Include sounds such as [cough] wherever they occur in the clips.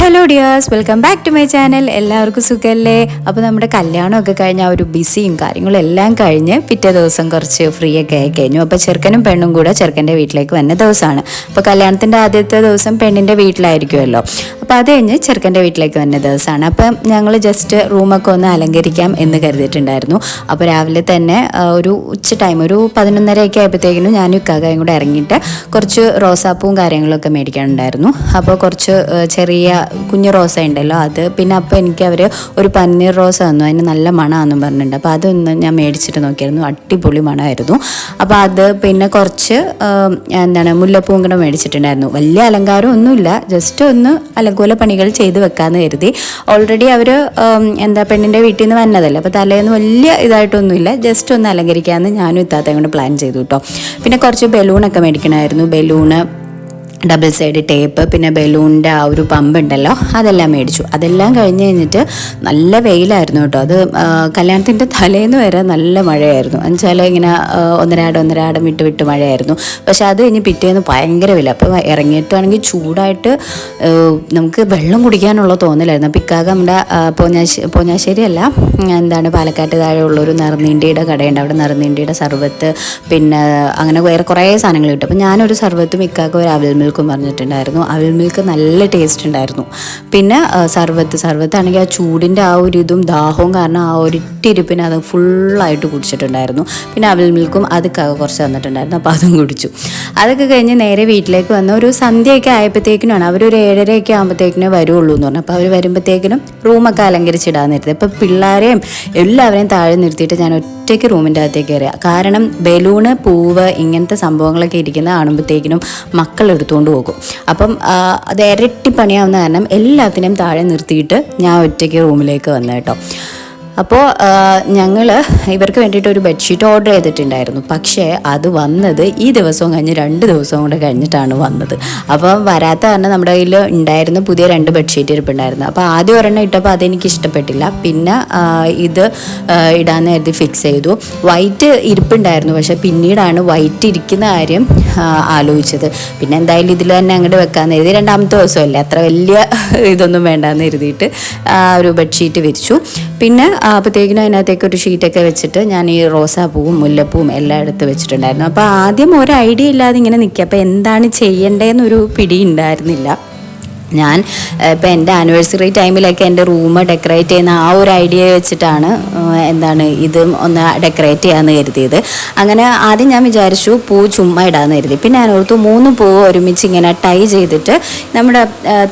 Hello dears welcome back to my channel എല്ലാവർക്കും സുഖമല്ലേ അപ്പോൾ നമ്മുടെ കല്യാണമൊക്കെ കഴിഞ്ഞ് ആ ഒരു ബിസിയും കാര്യങ്ങളും എല്ലാം കഴിഞ്ഞ് പിറ്റേ ദിവസം കുറച്ച് ഫ്രീ ഒക്കെ ആയി കഴിഞ്ഞു. അപ്പോൾ ചെറുക്കനും പെണ്ണും കൂടെ ചെറുക്കന്റെ വീട്ടിലേക്ക് വന്ന ദിവസമാണ്. അപ്പോൾ കല്യാണത്തിന്റെ ആദ്യത്തെ ദിവസം പെണ്ണിന്റെ വീട്ടിലായിരിക്കുമല്ലോ. അപ്പോൾ അത് കഴിഞ്ഞ് ചെറുക്കന്റെ വീട്ടിലേക്ക് വന്ന ദിവസമാണ്. അപ്പം ഞങ്ങൾ ജസ്റ്റ് റൂമൊക്കെ ഒന്ന് അലങ്കരിക്കാം എന്ന് കരുതിയിട്ടുണ്ടായിരുന്നു. അപ്പോൾ രാവിലെ തന്നെ ഒരു ഉച്ച ടൈം ഒരു പതിനൊന്നരയൊക്കെ ആയപ്പോഴത്തേക്കിനും ഞാനും ഇക്കാകയും കൂടെ ഇറങ്ങിയിട്ട് കുറച്ച് റോസാപ്പൂവും കാര്യങ്ങളൊക്കെ മേടിക്കാനുണ്ടായിരുന്നു. അപ്പോൾ കുറച്ച് ചെറിയ കുഞ്ഞു റോസ ഉണ്ടല്ലോ അത്. പിന്നെ അപ്പോൾ എനിക്ക് അവർ ഒരു പന്നീർ റോസ തന്നു. അതിന് നല്ല മണമാണെന്നും പറഞ്ഞിട്ടുണ്ട്. അപ്പോൾ അതൊന്ന് ഞാൻ മേടിച്ചിട്ട് നോക്കിയായിരുന്നു. അടിപൊളി മണമായിരുന്നു അപ്പോൾ അത് പിന്നെ കുറച്ച് എന്താണ് മുല്ലപ്പൂവും കൂടെ മേടിച്ചിട്ടുണ്ടായിരുന്നു. വലിയ അലങ്കാരം ഒന്നുമില്ല. ജസ്റ്റ് ഒന്ന് അലങ്കോല പണികൾ ചെയ്ത് വെക്കാമെന്ന് കരുതി. ഓൾറെഡി അവർ എന്താ പെണ്ണിന്റെ വീട്ടിൽ നിന്ന് വന്നതല്ലേ. അപ്പോൾ തലേന്ന് വലിയ ഇതായിട്ടൊന്നുമില്ല. ജസ്റ്റ് ഒന്ന് അലങ്കരിക്കാമെന്ന് ഞാനും ഇത്താത്തയും കൊണ്ട് പ്ലാൻ ചെയ്തു കേട്ടോ പിന്നെ കുറച്ച് ബലൂണൊക്കെ മേടിക്കണമായിരുന്നു ബലൂണ് ഡബിൾ സൈഡ് ടേപ്പ് പിന്നെ ബലൂണിന്റെ ആ ഒരു പമ്പ് ഉണ്ടല്ലോ അതെല്ലാം മേടിച്ചു. അതെല്ലാം കഴിഞ്ഞ് കഴിഞ്ഞിട്ട് നല്ല വെയിലായിരുന്നു കേട്ടോ. അത് കല്യാണത്തിന്റെ തലേന്ന് വരെ നല്ല മഴയായിരുന്നു. എന്നുവെച്ചാൽ ഇങ്ങനെ ഒന്നരാടം ഒന്നരാടം വിട്ട് വിട്ട് മഴയായിരുന്നു. പക്ഷെ അത് കഴിഞ്ഞ് പിറ്റേന്ന് ഭയങ്കര വില അപ്പോൾ ഇറങ്ങിയിട്ടാണെങ്കിൽ ചൂടായിട്ട് നമുക്ക് വെള്ളം കുടിക്കാനുള്ള തോന്നലായിരുന്നു. അപ്പോൾ ഇക്കാക നമ്മുടെ ആ, പോഞ്ഞാശ്ശേ പോഞ്ഞാശ്ശേരി അല്ല എന്താണ് പാലക്കാട്ട് താഴെ ഉള്ളൊരു നറുനീണ്ടിയുടെ കടയുണ്ട്. അവിടെ നറുനീണ്ടിയുടെ സർബത്ത് പിന്നെ അങ്ങനെ വേറെ കുറേ സാധനങ്ങൾ കിട്ടും. അപ്പോൾ ഞാനൊരു സർബത്തും ഇക്കാക്ക ഒരു അവിൽ മിൽക്കും പറഞ്ഞിട്ടുണ്ടായിരുന്നു. അവിൽ മിൽക്ക് നല്ല ടേസ്റ്റ് ഉണ്ടായിരുന്നു. പിന്നെ സർവത്ത്. സർവത്ത് ആണെങ്കിൽ ആ ചൂടിന്റെ ആ ഒരു ഇതും ദാഹവും കാരണം ആ ഒരു ഇട്ടിരിപ്പിന് അത് ഫുള്ളായിട്ട് കുടിച്ചിട്ടുണ്ടായിരുന്നു. പിന്നെ അവിൽ മിൽക്കും അത് കുറച്ച് തന്നിട്ടുണ്ടായിരുന്നു. അപ്പോൾ അതും കുടിച്ചു. അതൊക്കെ കഴിഞ്ഞ് നേരെ വീട്ടിലേക്ക് വന്ന ഒരു സന്ധ്യയൊക്കെ ആയപ്പോഴത്തേക്കിനാണ് അവരൊരു ഏഴരയൊക്കെ ആകുമ്പോഴത്തേക്കിനേ വരുള്ളൂ എന്ന് പറഞ്ഞു. അപ്പോൾ അവർ വരുമ്പോഴത്തേക്കിനും റൂമൊക്കെ അലങ്കരിച്ചിടാൻ നിർത്തി അപ്പോൾ പിള്ളേരെയും എല്ലാവരെയും താഴെ നിർത്തിയിട്ട് ഞാൻ ഒറ്റയ്ക്ക് റൂമിന്റെ അകത്തേക്ക് കയറുക. കാരണം ബലൂണ് പൂവ് ഇങ്ങനത്തെ സംഭവങ്ങളൊക്കെ ഇരിക്കുന്ന കാണുമ്പോഴത്തേക്കിനും മക്കൾ എടുത്തുകൊണ്ട് പോകും. അപ്പം അത് ഇരട്ടി പണിയാവുന്ന കാരണം എല്ലാത്തിനെയും താഴെ നിർത്തിയിട്ട് ഞാൻ ഒറ്റയ്ക്ക് റൂമിലേക്ക് വന്നു കേട്ടോ. അപ്പോൾ ഞങ്ങൾ ഇവർക്ക് വേണ്ടിയിട്ട് ഒരു ബെഡ്ഷീറ്റ് ഓർഡർ ചെയ്തിട്ടുണ്ടായിരുന്നു. പക്ഷേ അത് വന്നത് ഈ ദിവസവും കഴിഞ്ഞ് രണ്ട് ദിവസവും കൂടെ കഴിഞ്ഞിട്ടാണ് വന്നത്. അപ്പോൾ വരാത്ത കാരണം നമ്മുടെ കയ്യിൽ ഉണ്ടായിരുന്ന പുതിയ രണ്ട് ബെഡ്ഷീറ്റ് ഇരിപ്പുണ്ടായിരുന്നു. അപ്പോൾ ആദ്യം ഒരെണ്ണം ഇട്ടപ്പോൾ അതെനിക്ക് ഇഷ്ടപ്പെട്ടില്ല. പിന്നെ ഇത് ഇടാൻ നേരത്തെ ഫിക്സ് ചെയ്തു. വൈറ്റ് ഇരിപ്പുണ്ടായിരുന്നു. പക്ഷേ പിന്നീടാണ് വൈറ്റ് ഇരിക്കുന്ന കാര്യം ആലോചിച്ചത്. പിന്നെ എന്തായാലും ഇതിൽ തന്നെ അങ്ങോട്ട് വെക്കാമെന്ന് എഴുതി രണ്ടാമത്തെ ദിവസമല്ലേ? അത്ര വലിയ [laughs] ഇതൊന്നും വേണ്ടാന്ന് എഴുതിയിട്ട് ഒരു ബെഡ്ഷീറ്റ് വിരിച്ചു പിന്നെ അപ്പോഴത്തേക്കിനും അതിനകത്തേക്ക് ഒരു ഷീറ്റൊക്കെ വെച്ചിട്ട് ഞാൻ ഈ റോസാപ്പൂവും മുല്ലപ്പൂവും എല്ലാം എടുത്ത് വെച്ചിട്ടുണ്ടായിരുന്നു. അപ്പോൾ ആദ്യം ഒരു ഐഡിയ ഇല്ലാതെ ഇങ്ങനെ നിൽക്കുക. അപ്പോൾ എന്താണ് ചെയ്യേണ്ടതെന്നൊരു പിടി ഉണ്ടായിരുന്നില്ല. ഞാൻ ഇപ്പം എന്റെ ആനിവേഴ്സറി ടൈമിലൊക്കെ എന്റെ റൂം ഡെക്കറേറ്റ് ചെയ്യുന്ന ആ ഒരു ഐഡിയ വെച്ചിട്ടാണ് എന്താണ് ഇതും ഒന്ന് ഡെക്കറേറ്റ് ചെയ്യാമെന്ന് കരുതിയത്. അങ്ങനെ ആദ്യം ഞാൻ വിചാരിച്ചു പൂ ചുമ്മാ ഇടാമെന്ന് കരുതി. പിന്നെ ഞാൻ ഓർത്തു മൂന്ന് പൂ ഒരുമിച്ച് ഇങ്ങനെ ടൈ ചെയ്തിട്ട് നമ്മുടെ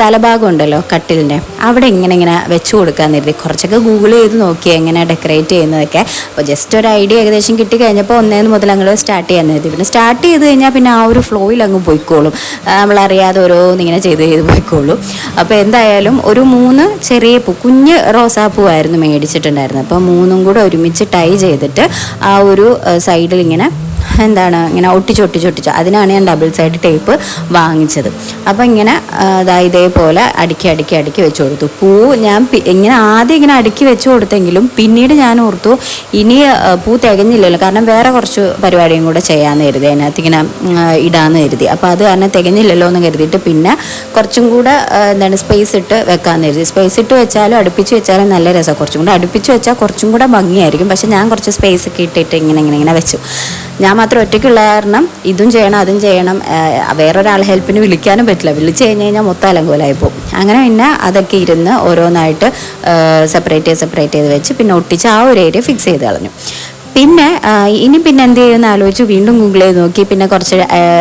തലഭാഗം ഉണ്ടല്ലോ കട്ടിലിന്റെ അവിടെ ഇങ്ങനെ ഇങ്ങനെ വെച്ച് കൊടുക്കാമെന്ന് കരുതി. കുറച്ചൊക്കെ ഗൂഗിൾ ചെയ്ത് നോക്കി എങ്ങനെ ഡെക്കറേറ്റ് ചെയ്യുന്നതൊക്കെ. അപ്പോൾ ജസ്റ്റ് ഒരു ഐഡിയ ഏകദേശം കിട്ടി കഴിഞ്ഞപ്പോൾ ഒന്നേന്ന് മുതൽ അങ്ങോട്ട് സ്റ്റാർട്ട് ചെയ്യാൻ കരുതി. പിന്നെ സ്റ്റാർട്ട് ചെയ്ത് കഴിഞ്ഞാൽ പിന്നെ ആ ഒരു ഫ്ലോയിൽ അങ്ങ് പോയിക്കോളും. നമ്മളറിയാതെ ഓരോന്ന് ഇങ്ങനെ ചെയ്ത് ചെയ്ത് പോയിക്കോളും. അപ്പോൾ എന്തായാലും ഒരു മൂന്ന് ചെറിയ പൂ കുഞ്ഞ് റോസാപ്പൂവായിരുന്നു മേടിച്ചിട്ടുണ്ടായിരുന്നത്. അപ്പോൾ മൂന്നും കൂടെ ഒരുമിച്ച് ടൈ ചെയ്തിട്ട് ആ ഒരു സൈഡിൽ ഇങ്ങനെ എന്താണ് ഇങ്ങനെ ഒട്ടിച്ച് ഒട്ടിച്ച് ഒട്ടിച്ച്. അതിനാണ് ഞാൻ ഡബിൾ സൈഡ് ടേപ്പ് വാങ്ങിച്ചത്. അപ്പോൾ ഇങ്ങനെ ഇതാ ഇതേപോലെ അടുക്കി അടുക്കി അടുക്കി വെച്ച് കൊടുത്തു. പൂ ഞാൻ ഇങ്ങനെ ആദ്യം ഇങ്ങനെ അടുക്കി വെച്ച് കൊടുത്തെങ്കിലും പിന്നീട് ഞാൻ ഓർത്തു ഇനി പൂ തികഞ്ഞില്ലല്ലോ. കാരണം വേറെ കുറച്ച് പരിപാടിയും കൂടെ ചെയ്യാമെന്ന് കരുതി അതിനകത്ത് ഇങ്ങനെ ഇടാമെന്ന് കരുതി. അപ്പോൾ അത് കാരണം തികഞ്ഞില്ലല്ലോ എന്ന് കരുതിയിട്ട് പിന്നെ കുറച്ചും കൂടെ എന്താണ് സ്പേസ് ഇട്ട് വെക്കാമെന്ന് കരുതി. സ്പേസ് ഇട്ട് വെച്ചാലും അടുപ്പിച്ച് വെച്ചാലും നല്ല രസമാണ് കുറച്ചും കൂടെ അടുപ്പിച്ച് വെച്ചാൽ കുറച്ചും കൂടെ ഭംഗിയായിരിക്കും. പക്ഷെ ഞാൻ കുറച്ച് സ്പേസ് ഒക്കെ ഇട്ടിട്ട് ഇങ്ങനെ ഇങ്ങനെ ഇങ്ങനെ വെച്ചു. ഞാൻ മാത്രം ഒറ്റയ്ക്കുള്ള കാരണം ഇതും ചെയ്യണം അതും ചെയ്യണം. ആ, വേറൊരാളെ ഹെൽപ്പിന് വിളിക്കാനും പറ്റില്ല. വിളിച്ചു കഴിഞ്ഞ് കഴിഞ്ഞാൽ മൊത്തം അലങ്കോലായി പോകും. അങ്ങനെ പിന്നെ അതൊക്കെ ഇരുന്ന് ഓരോന്നായിട്ട് സെപ്പറേറ്റ് ചെയ്ത് സെപ്പറേറ്റ് ചെയ്ത് വെച്ച് പിന്നെ ഒട്ടിച്ച് ആ ഒരു ഏരിയ ഫിക്സ് ചെയ്ത് കളഞ്ഞു. പിന്നെ ഇനി പിന്നെ എന്ത് ചെയ്യുമെന്ന് ആലോചിച്ച് വീണ്ടും ഗൂഗിൾ ചെയ്ത് നോക്കി. പിന്നെ കുറച്ച്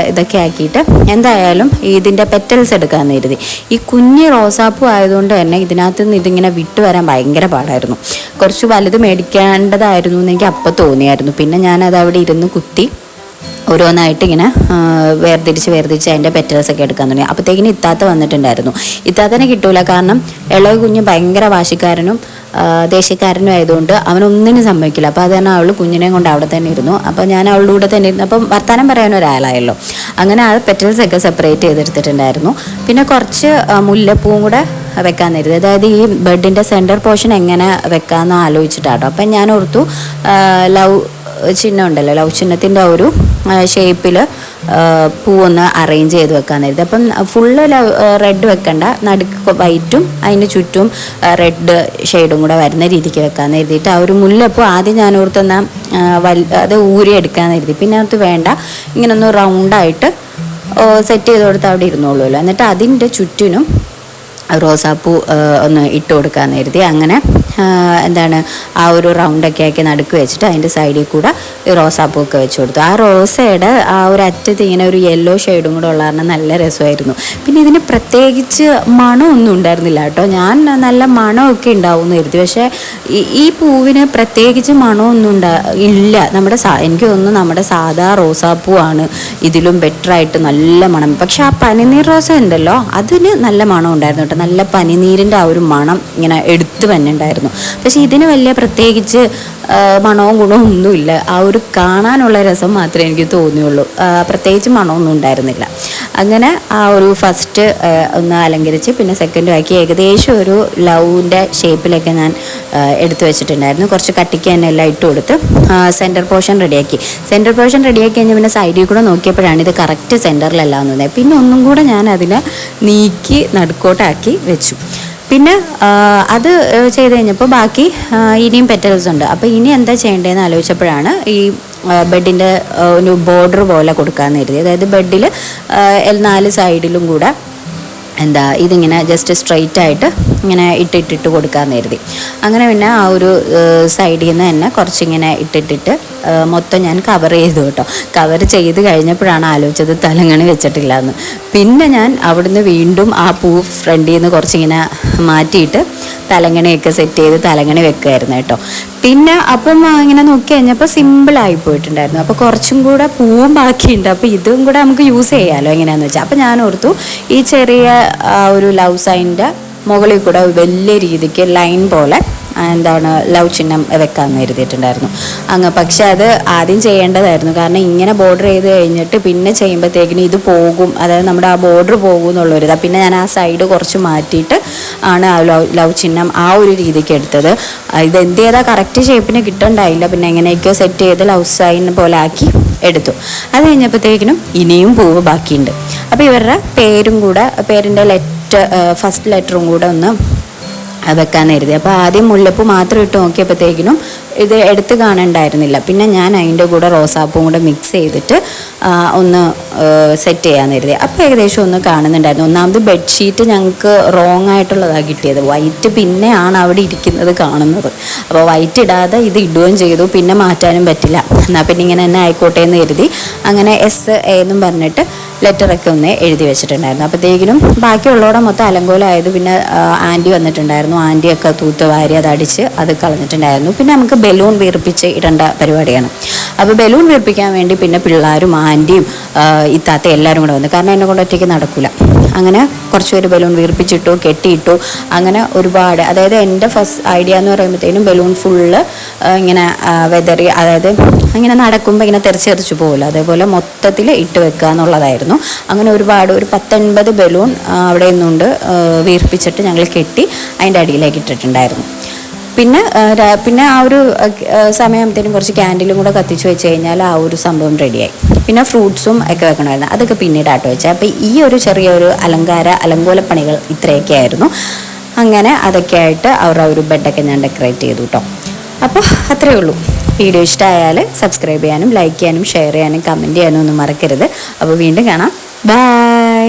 ഇതൊക്കെ ആക്കിയിട്ട് എന്തായാലും ഇതിന്റെ പെറ്റൽസ് എടുക്കാമെന്ന് കരുതി. ഈ കുഞ്ഞ് റോസാപ്പൂ ആയതുകൊണ്ട് തന്നെ ഇതിനകത്ത് നിന്ന് ഇതിങ്ങനെ വിട്ടു വരാൻ ഭയങ്കര പാടായിരുന്നു. കുറച്ച് വലുത് മേടിക്കേണ്ടതായിരുന്നു എന്ന് എനിക്ക് അപ്പം തോന്നിയായിരുന്നു. പിന്നെ ഞാനത് അവിടെ ഇരുന്ന് കുത്തി. ഓരോന്നായിട്ട് ഇങ്ങനെ വേർതിരിച്ച് വേർതിരിച്ച് അതിന്റെ പെറ്റൽസ് ഒക്കെ എടുക്കാൻ തുടങ്ങി. അപ്പോഴത്തേക്കിന് ഇത്താത്ത വന്നിട്ടുണ്ടായിരുന്നു. ഇത്താത്തനെ കിട്ടൂല. കാരണം ഇളയ കുഞ്ഞ് ഭയങ്കര വാശിക്കാരനും ദേഷ്യക്കാരനും ആയതുകൊണ്ട് അവനൊന്നിനും സമ്മതിക്കില്ല. അപ്പോൾ അത് തന്നെ അവൾ കുഞ്ഞിനെയും കൊണ്ട് അവിടെ തന്നെ ഇരുന്നു. അപ്പോൾ ഞാൻ അവളുടെ കൂടെ തന്നെ ഇരുന്നു. അപ്പം വർത്താനം പറയാൻ ഒരാളായല്ലോ. അങ്ങനെ ആ പെറ്റൽസ് ഒക്കെ സെപ്പറേറ്റ് ചെയ്തെടുത്തിട്ടുണ്ടായിരുന്നു. പിന്നെ കുറച്ച് മുല്ലപ്പൂവും കൂടെ വെക്കാൻ തരുത് അതായത് ഈ ബെഡിന്റെ സെന്റർ പോർഷൻ എങ്ങനെ വെക്കാമെന്ന് ആലോചിച്ചിട്ടാട്ടോ. അപ്പം ഞാൻ ഓർത്തു ലവ് ചിഹ്നം ഉണ്ടല്ലോ ലവ് ചിഹ്നത്തിന്റെ ആ ഒരു ഷേപ്പിൽ പൂവൊന്ന് അറേഞ്ച് ചെയ്ത് വെക്കാൻ നേരത്തെ അപ്പം ഫുള്ള് റെഡ് വെക്കണ്ട. നടുക്ക് വൈറ്റും അതിന് ചുറ്റും റെഡ് ഷെയ്ഡും കൂടെ വരുന്ന രീതിക്ക് വെക്കാൻ എഴുതിയിട്ട് ആ ഒരു മുല്ലപ്പൂ ആദ്യം ഞാൻ ഓർത്തെന്ന വൽ അത് ഊരി എടുക്കാൻ എഴുതി. പിന്നെ അത് വേണ്ട. ഇങ്ങനെ ഒന്ന് റൗണ്ടായിട്ട് സെറ്റ് ചെയ്ത് കൊടുത്ത് അവിടെ ഇരുന്നോളൂല്ലോ എന്നിട്ട് അതിന്റെ ചുറ്റിനും റോസാപ്പൂ ഒന്ന് ഇട്ട് കൊടുക്കാൻ എഴുതി. അങ്ങനെ എന്താണ് ആ ഒരു റൗണ്ടൊക്കെ ആക്കി നടുക്ക് വെച്ചിട്ട് അതിന്റെ സൈഡിൽ കൂടെ ഈ റോസാപ്പൂ ഒക്കെ വെച്ച് കൊടുത്തു. ആ റോസയുടെ ആ ഒരു അറ്റത്ത് ഇങ്ങനെ ഒരു യെല്ലോ ഷെയ്ഡും കൂടെ ഉള്ള കാരണം നല്ല രസമായിരുന്നു. പിന്നെ ഇതിന് പ്രത്യേകിച്ച് മണമൊന്നും ഉണ്ടായിരുന്നില്ല കേട്ടോ. ഞാൻ നല്ല മണമൊക്കെ ഉണ്ടാവും കരുതി. പക്ഷേ ഈ- പൂവിന് പ്രത്യേകിച്ച് മണമൊന്നും ഉണ്ടാ ഇല്ല. നമ്മുടെ സാ എനിക്ക് തോന്നുന്നു നമ്മുടെ സാധാ റോസാപ്പൂ ആണ് ഇതിലും ബെറ്ററായിട്ട് നല്ല മണം. പക്ഷെ ആ പനിനീർ റോസ ഉണ്ടല്ലോ അതിന് നല്ല മണം ഉണ്ടായിരുന്നു കേട്ടോ. നല്ല പനിനീരിന്റെ ആ ഒരു മണം ഇങ്ങനെ എടുത്തു തന്നെ ഉണ്ടായിരുന്നു പക്ഷെ ഇതിന് വലിയ പ്രത്യേകിച്ച് മണവും ഗുണവും ഒന്നുമില്ല. ആ ഒരു കാണാനുള്ള രസം മാത്രമേ എനിക്ക് തോന്നിയുള്ളൂ. പ്രത്യേകിച്ച് മണമൊന്നും ഉണ്ടായിരുന്നില്ല. അങ്ങനെ ആ ഒരു ഫസ്റ്റ് ഒന്ന് അലങ്കരിച്ച് പിന്നെ സെക്കൻഡും ആക്കി ഏകദേശം ഒരു ലവിന്റെ ഷേപ്പിലൊക്കെ ഞാൻ എടുത്തു വെച്ചിട്ടുണ്ടായിരുന്നു. കുറച്ച് കട്ടിക്ക് തന്നെ എല്ലാം ഇട്ട് കൊടുത്ത് സെന്റർ പോർഷൻ റെഡിയാക്കി സെന്റർ പോർഷൻ റെഡിയാക്കി കഴിഞ്ഞാൽ പിന്നെ സൈഡിൽ കൂടെ നോക്കിയപ്പോഴാണ് ഇത് കറക്റ്റ് സെന്ററിലല്ല എന്ന് തോന്നിയത് പിന്നെ ഒന്നും കൂടെ ഞാൻ അതിനെ നീക്കി നടുക്കോട്ടാക്കി വെച്ചു. പിന്നെ അത് ചെയ്ത് കഴിഞ്ഞപ്പോൾ ബാക്കി ഇനിയും പെറ്റൽസ് ഉണ്ട്. അപ്പോൾ ഇനി എന്താ ചെയ്യേണ്ടതെന്ന് ആലോചിച്ചപ്പോഴാണ് ഈ ബെഡിന്റെ ഒരു ബോർഡർ പോലെ കൊടുക്കാമെന്ന് കരുതി അതായത് ബെഡിൽ നാല് സൈഡിലും കൂടെ എന്താ ഇതിങ്ങനെ ജസ്റ്റ് സ്ട്രെയിറ്റ് ആയിട്ട് ഇങ്ങനെ ഇട്ടിട്ടിട്ട് കൊടുക്കാമെന്ന് കരുതി. അങ്ങനെ പിന്നെ ആ ഒരു സൈഡിൽ നിന്ന് തന്നെ കുറച്ചിങ്ങനെ ഇട്ടിട്ടിട്ട് മൊത്തം ഞാൻ കവർ ചെയ്തു കേട്ടോ. കവർ ചെയ്ത് കഴിഞ്ഞപ്പോഴാണ് ആലോചിച്ചത് തലങ്ങണി വെച്ചിട്ടില്ല എന്ന് പിന്നെ ഞാൻ അവിടുന്ന് വീണ്ടും ആ പൂ ഫ്രണ്ടിൽ നിന്ന് കുറച്ചിങ്ങനെ മാറ്റിയിട്ട് തലങ്ങണിയൊക്കെ സെറ്റ് ചെയ്ത് തലങ്ങണി വെക്കുമായിരുന്നു കേട്ടോ. പിന്നെ അപ്പം ഇങ്ങനെ നോക്കി കഴിഞ്ഞപ്പോൾ സിമ്പിളായി പോയിട്ടുണ്ടായിരുന്നു. അപ്പോൾ കുറച്ചും കൂടെ പൂവും ബാക്കിയുണ്ട്. അപ്പോൾ ഇതും കൂടെ നമുക്ക് യൂസ് ചെയ്യാമല്ലോ എങ്ങനെയാണെന്ന് വെച്ചാൽ അപ്പോൾ ഞാൻ ഓർത്തു ഈ ചെറിയ ഒരു ലവ് സൈന്റെ മുകളിൽ കൂടെ വലിയ രീതിക്ക് ലൈൻ പോലെ എന്താണ് ലവ് ചിഹ്നം വെക്കാമെന്ന് കരുതിയിട്ടുണ്ടായിരുന്നു അങ്ങ് പക്ഷേ അത് ആദ്യം ചെയ്യേണ്ടതായിരുന്നു. കാരണം ഇങ്ങനെ ബോർഡർ ചെയ്ത് കഴിഞ്ഞിട്ട് പിന്നെ ചെയ്യുമ്പോഴത്തേക്കിനും ഇത് പോകും. അതായത് നമ്മുടെ ആ ബോർഡർ പോകും എന്നുള്ളൊരു ഇതാണ് പിന്നെ ഞാൻ ആ സൈഡ് കുറച്ച് മാറ്റിയിട്ട് ആണ് ആ ലവ് ലവ് ചിഹ്നം ആ ഒരു രീതിക്ക് എടുത്തത്. ഇത് എന്ത് ചെയ്താൽ കറക്റ്റ് ഷേപ്പിന് കിട്ടണ്ടായില്ല. പിന്നെ എങ്ങനെയൊക്കെയോ സെറ്റ് ചെയ്ത് ലവ് സൈൻ പോലെ ആക്കി എടുത്തു. അത് കഴിഞ്ഞപ്പോഴത്തേക്കിനും ഇനിയും പൂവ് ബാക്കിയുണ്ട്. അപ്പോൾ ഇവരുടെ പേരും കൂടെ പേരിന്റെ ലെറ്റർ ഫസ്റ്റ് ലെറ്ററും കൂടെ ഒന്ന് വെക്കാൻ കരുതി. അപ്പോൾ ആദ്യം മുല്ലപ്പൂ മാത്രം ഇട്ട് നോക്കിയപ്പോഴത്തേക്കിനും ഇത് എടുത്ത് കാണണ്ടായിരുന്നില്ല. പിന്നെ ഞാൻ അതിന്റെ കൂടെ റോസാപ്പും കൂടെ മിക്സ് ചെയ്തിട്ട് ഒന്ന് സെറ്റ് ചെയ്യാൻ കരുതി. അപ്പോൾ ഏകദേശം ഒന്ന് കാണുന്നുണ്ടായിരുന്നു. ഒന്നാമത് ബെഡ്ഷീറ്റ് ഞങ്ങൾക്ക് റോങ് ആയിട്ടുള്ളതാണ് കിട്ടിയത്. വൈറ്റ് പിന്നെയാണ് അവിടെ ഇരിക്കുന്നത് കാണുന്നത്. അപ്പോൾ വൈറ്റ് ഇടാതെ ഇത് ഇടുകയും ചെയ്തു. പിന്നെ മാറ്റാനും പറ്റില്ല. എന്നാൽ പിന്നെ ഇങ്ങനെ തന്നെ ആയിക്കോട്ടെ എന്ന് കരുതി. അങ്ങനെ എസ് എ എന്നും പറഞ്ഞിട്ട് ലെറ്ററൊക്കെ ഒന്ന് എഴുതി വെച്ചിട്ടുണ്ടായിരുന്നു. അപ്പോഴത്തേക്കിനും ബാക്കിയുള്ളവിടെ മൊത്തം അലങ്കോലമായത് പിന്നെ ആന്റി വന്നിട്ടുണ്ടായിരുന്നു. ആന്റിയൊക്കെ തൂത്ത് വാരി അത് അടിച്ച് അത് കളഞ്ഞിട്ടുണ്ടായിരുന്നു. പിന്നെ നമുക്ക് ബലൂൺ വീർപ്പിച്ച് ഇടേണ്ട പരിപാടിയാണ്. അപ്പോൾ ബലൂൺ വീർപ്പിക്കാൻ വേണ്ടി പിന്നെ പിള്ളേരും ആന്റിയും ഇത്താത്ത എല്ലാവരും കൂടെ വന്നു. കാരണം എന്നെ കൊണ്ട് ഒറ്റയ്ക്ക് നടക്കില്ല അങ്ങനെ കുറച്ച് പേര് ബലൂൺ വീർപ്പിച്ചിട്ടു കെട്ടിയിട്ടു അങ്ങനെ ഒരുപാട്. അതായത് എന്റെ ഫസ്റ്റ് ഐഡിയ എന്ന് പറയുമ്പോഴത്തേനും ബലൂൺ ഫുള്ള് ഇങ്ങനെ വെതറി അതായത് അങ്ങനെ നടക്കുമ്പോൾ ഇങ്ങനെ തെറിച്ച് പോകില്ല അതേപോലെ മൊത്തത്തിൽ ഇട്ട് വെക്കുക എന്നുള്ളതായിരുന്നു. അങ്ങനെ ഒരുപാട് ഒരു പത്തൊൻപത് ബലൂൺ അവിടെ നിന്നുകൊണ്ട് വീർപ്പിച്ചിട്ട് ഞങ്ങൾ കെട്ടി അതിന്റെ അടിയിലേക്ക് ഇട്ടിട്ടുണ്ടായിരുന്നു. പിന്നെ പിന്നെ ആ ഒരു സമയത്തേനും കുറച്ച് ക്യാൻഡിലും കൂടെ കത്തിച്ച് വെച്ച് കഴിഞ്ഞാൽ ആ ഒരു സംഭവം റെഡിയായി പിന്നെ ഫ്രൂട്ട്സും ഒക്കെ വെക്കണമായിരുന്നു. അതൊക്കെ പിന്നീട് ആട്ടോ വെച്ചാൽ അപ്പോൾ ഈ ഒരു ചെറിയൊരു അലങ്കാര അലങ്കോലപ്പണികൾ ഇത്രയൊക്കെ ആയിരുന്നു. അങ്ങനെ അതൊക്കെ ആയിട്ട് അവർ ആ ഒരു ബെഡൊക്കെ ഞാൻ ഡെക്കറേറ്റ് ചെയ്തു കേട്ടോ അപ്പോൾ അത്രയേ ഉള്ളൂ. വീഡിയോ ഇഷ്ടമായാൽ സബ്സ്ക്രൈബ് ചെയ്യാനും ലൈക്ക് ചെയ്യാനും ഷെയർ ചെയ്യാനും കമന്റ് ചെയ്യാനും ഒന്നും മറക്കരുത്. അപ്പോൾ വീണ്ടും കാണാം. ബൈ